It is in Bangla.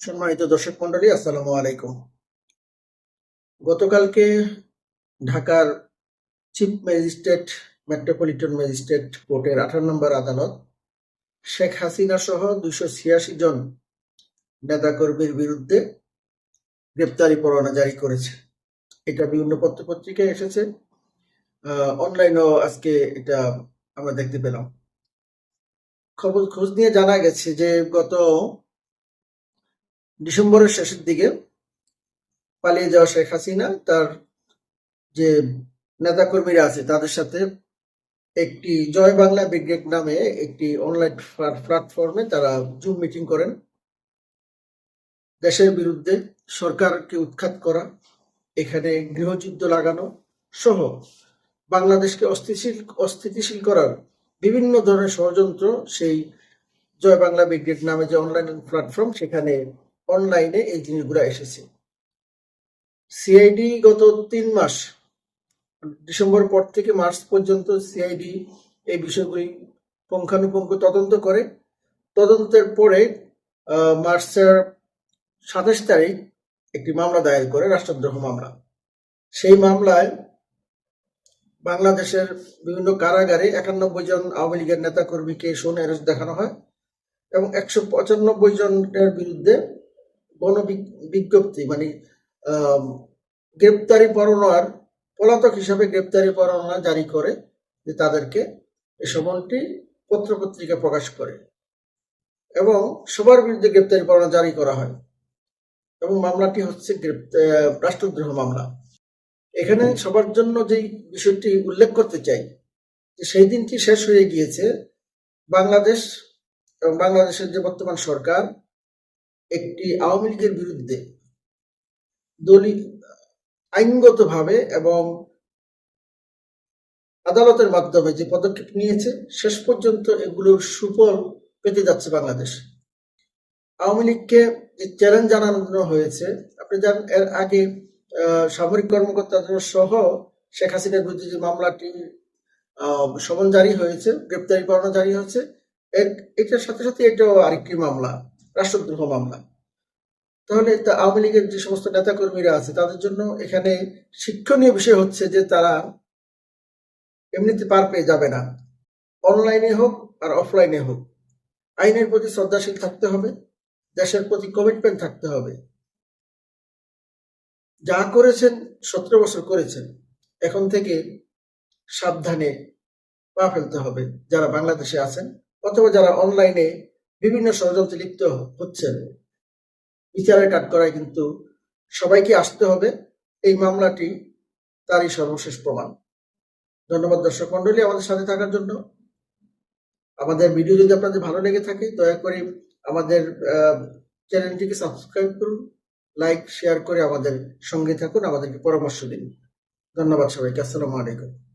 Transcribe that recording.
সম্মানিত দর্শক মন্ডলী আসসালামু আলাইকুম। গতকালকে ঢাকার চিফ ম্যাজিস্ট্রেট, মেট্রোপলিটন ম্যাজিস্ট্রেট কোর্টের আঠারো নম্বর আদালত শেখ হাসিনা সহ দুইশো ছিয়াশি জন নেতাকর্মীর বিরুদ্ধে গ্রেপ্তারি পরোয়ানা জারি করেছে। এটা বিভিন্ন পত্রপত্রিকায় এসেছে। অনলাইনেও আজকে এটা আমরা দেখতে পেলাম। খবর খোঁজ নিয়ে জানা গেছে যে গত ডিসেম্বরের শেষের দিকে পালিয়ে যাওয়া শেখ হাসিনা, তার যে নেতাকর্মীরা আছে তাদের সাথে একটি জয় বাংলা ব্রিগেড নামে একটি অনলাইন প্ল্যাটফর্মে তারা জুম মিটিং করেন। দেশের বিরুদ্ধে সরকারকে উৎখাত করা, এখানে গৃহযুদ্ধ লাগানো সহ বাংলাদেশকে অস্থিতিশীল অস্থিতিশীল করার বিভিন্ন ধরনের ষড়যন্ত্র সেই জয় বাংলা ব্রিগেড নামে যে অনলাইন প্ল্যাটফর্ম, সেখানে অনলাইনে এই জিনিসগুলো এসেছে। সিআইডি গত তিন মাস, ডিসেম্বর পর থেকে মার্চ পর্যন্ত সিআইডি এই বিষয়গুলি পুঙ্খানুপুঙ্খ তদন্ত করে। তদন্তের পরে মার্চের সাতাশ তারিখ একটি মামলা দায়ের করে, রাষ্ট্রদ্রোহ মামলা। সেই মামলায় বাংলাদেশের বিভিন্ন কারাগারে একানব্বই জন আওয়ামী লীগের নেতাকর্মীকে সোন অ্যারেস্ট দেখানো হয় এবং একশো পঁচানব্বই জনের বিরুদ্ধে গণবিজ্ঞপ্তি মানে গ্রেপ্তারি পরোয়ানার পলাতক হিসাবে গ্রেপ্তারি পরোয়ানা জারি করে যে তাদেরকে এই সমনটি পত্রপত্রিকা প্রকাশ করে এবং সবার বিরুদ্ধে গ্রেপ্তারি পরোয়ানা জারি করা হয় এবং মামলাটি হচ্ছে রাষ্ট্রদ্রোহ মামলা। এখানে সবার জন্য যেই বিষয়টি উল্লেখ করতে চাই, যে সেই দিনটি শেষ হয়ে গিয়েছে বাংলাদেশ এবং বাংলাদেশের যে বর্তমান সরকার একটি আওয়ামী লীগের বিরুদ্ধে দলিল, আইনগতভাবে এবং আদালতের মাধ্যমে যে পদক্ষেপ নিয়েছে, শেষ পর্যন্ত এগুলোর সুফল পেতে যাচ্ছে বাংলাদেশ। আওয়ামী লীগকে যে চ্যালেঞ্জ জানানো হয়েছে, আপনি জানেন, এর আগে সামরিক কর্মকর্তাদের সহ শেখ হাসিনার বিরুদ্ধে যে মামলাটি সমন জারি হয়েছে, গ্রেপ্তারি পরোয়ানা জারি হয়েছে, এর- এটার সাথে সাথে এটাও আরেকটি মামলা। রাষ্ট্রদ্রোহ মামলা। তাহলে আওয়ামী লীগের যে সমস্ত নেতাকর্মীরা আছে, তাদের জন্য এখানে শিক্ষণীয় বিষয় হচ্ছে যে তারা এমনিতে পার পেয়ে যাবে না। অনলাইনে হোক আর অফলাইনে হোক। আইনের প্রতি শ্রদ্ধাশীল থাকতে হবে, দেশের প্রতি কমিটমেন্ট থাকতে হবে। যা করেছেন, সতেরো বছর করেছেন, এখন থেকে সাবধানে পা ফেলতে হবে। যারা বাংলাদেশে আছেন অথবা যারা অনলাইনে বিভিন্ন ষড়যন্ত্রে লিপ্ত হচ্ছেন। বিচারের কাঠগড়ায় কিন্তু সবাইকে আসতে হবে। এই মামলাটি তারই সর্বশেষ প্রমাণ। ধন্যবাদ দর্শক মন্ডলী আমাদের সাথে থাকার জন্য। আমাদের ভিডিও যদি আপনাদের ভালো লেগে থাকে, দয়া করে আমাদের চ্যানেলটিকে সাবস্ক্রাইব করুন, লাইক, শেয়ার করে আমাদের সঙ্গে থাকুন, আমাদেরকে পরামর্শ দিন। ধন্যবাদ সবাইকে, আসসালামু আলাইকুম।